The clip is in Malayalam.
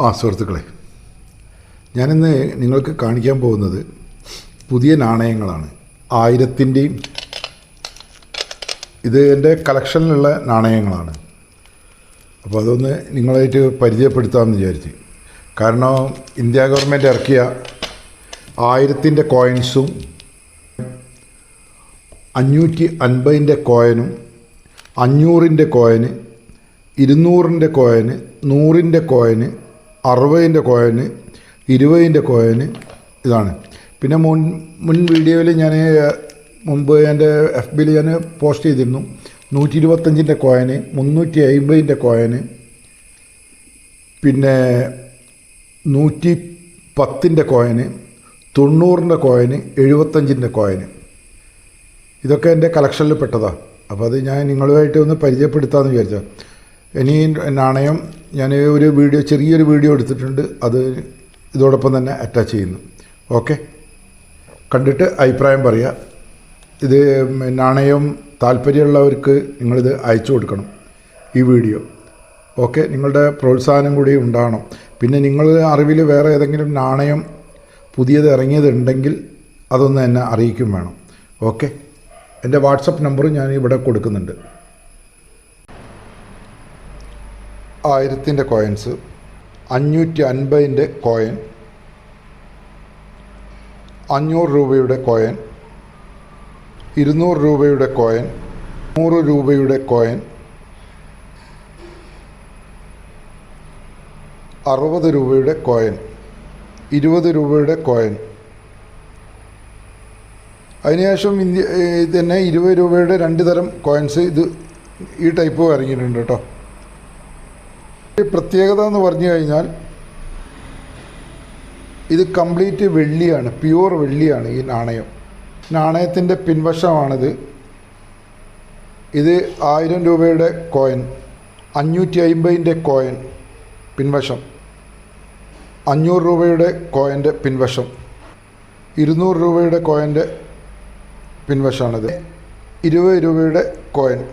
ആ സുഹൃത്തുക്കളെ ഞാനിന്ന് നിങ്ങൾക്ക് കാണിക്കാൻ പോകുന്നത് പുതിയ നാണയങ്ങളാണ്. ആയിരത്തിന്റെയും ഇത് എന്റെ കളക്ഷനിലുള്ള നാണയങ്ങളാണ്. അപ്പോൾ അതൊന്ന് നിങ്ങളായിട്ട് പരിചയപ്പെടുത്താമെന്ന് വിചാരിച്ച്. കാരണം ഇന്ത്യ ഗവൺമെന്റ് ഇറക്കിയ ആയിരത്തിന്റെ കോയിൻസും അഞ്ഞൂറ്റി അൻപതിന്റെ കോയനും അഞ്ഞൂറിന്റെ കോയന് ഇരുന്നൂറിന്റെ കോയന് നൂറിന്റെ കോയന് അറുപതിന്റെ കോയന് ഇരുപതിന്റെ കോയന് ഇതാണ്. പിന്നെ മുൻ മുൻ വീഡിയോയിൽ ഞാൻ മുമ്പ് എന്റെ എഫ് ബിയിൽ ഞാൻ പോസ്റ്റ് ചെയ്തിരുന്നു. നൂറ്റി ഇരുപത്തഞ്ചിന്റെ കോയന് മുന്നൂറ്റി അമ്പതിന്റെ കോയന് പിന്നെ നൂറ്റി പത്തിന്റെ കോയന് തൊണ്ണൂറിന്റെ കോയന് എഴുപത്തഞ്ചിന്റെ കോയന്. ഇതൊക്കെ എന്റെ കളക്ഷനിൽ പെട്ടതാണ് അപ്പോൾ അത് ഞാൻ നിങ്ങളുമായിട്ട് ഒന്ന് പരിചയപ്പെടുത്താമെന്ന് വിചാരിച്ചാൽ ഇനി നാണയം ഞാൻ ഒരു വീഡിയോ ചെറിയൊരു വീഡിയോ എടുത്തിട്ടുണ്ട്. അത് ഇതോടൊപ്പം തന്നെ അറ്റാച്ച് ചെയ്യുന്നു. ഓക്കെ കണ്ടിട്ട് അഭിപ്രായം പറയുക ഇത് നാണയം താല്പര്യമുള്ളവർക്ക് നിങ്ങളിത് അയച്ചു കൊടുക്കണം ഈ വീഡിയോ. ഓക്കെ നിങ്ങളുടെ പ്രോത്സാഹനം കൂടി ഉണ്ടാകണം പിന്നെ നിങ്ങളുടെ അറിവിൽ വേറെ ഏതെങ്കിലും നാണയം പുതിയത് ഇറങ്ങിയതുണ്ടെങ്കിൽ അതൊന്ന് എന്നെ അറിയിക്കും വേണം. ഓക്കെ എന്റെ വാട്സപ്പ് നമ്പർ ഞാൻ ഇവിടെ കൊടുക്കുന്നുണ്ട്. ആയിരത്തിന്റെ കോയിൻസ് അഞ്ഞൂറ്റി അൻപതിന്റെ കോയിൻ അഞ്ഞൂറ് രൂപയുടെ കോയിൻ ഇരുന്നൂറ് രൂപയുടെ കോയിൻ നൂറ് രൂപയുടെ കോയിൻ അറുപത് രൂപയുടെ കോയിൻ ഇരുപത് രൂപയുടെ കോയിൻ അതിനുശേഷം ഇന്ത്യ തന്നെ ഇരുപത് രൂപയുടെ രണ്ട് തരം കോയിൻസ് ഇത് ഈ ടൈപ്പ് ഇറങ്ങിയിട്ടുണ്ട് കേട്ടോ. പ്രത്യേകത എന്ന് പറഞ്ഞു കഴിഞ്ഞാൽ ഇത് കംപ്ലീറ്റ് വെള്ളിയാണ് പ്യുവർ വെള്ളിയാണ് ഈ നാണയം. നാണയത്തിന്റെ പിൻവശമാണിത്. ഇത് ആയിരം രൂപയുടെ കോയിൻ അഞ്ഞൂറ്റി അമ്പതിന്റെ കോയിൻ പിൻവശം. അഞ്ഞൂറ് രൂപയുടെ കോയിന്റെ പിൻവശം ഇരുന്നൂറ് രൂപയുടെ കോയിന്റെ പിൻവശമാണിത്. ഇരുപത് രൂപയുടെ കോയിൻ.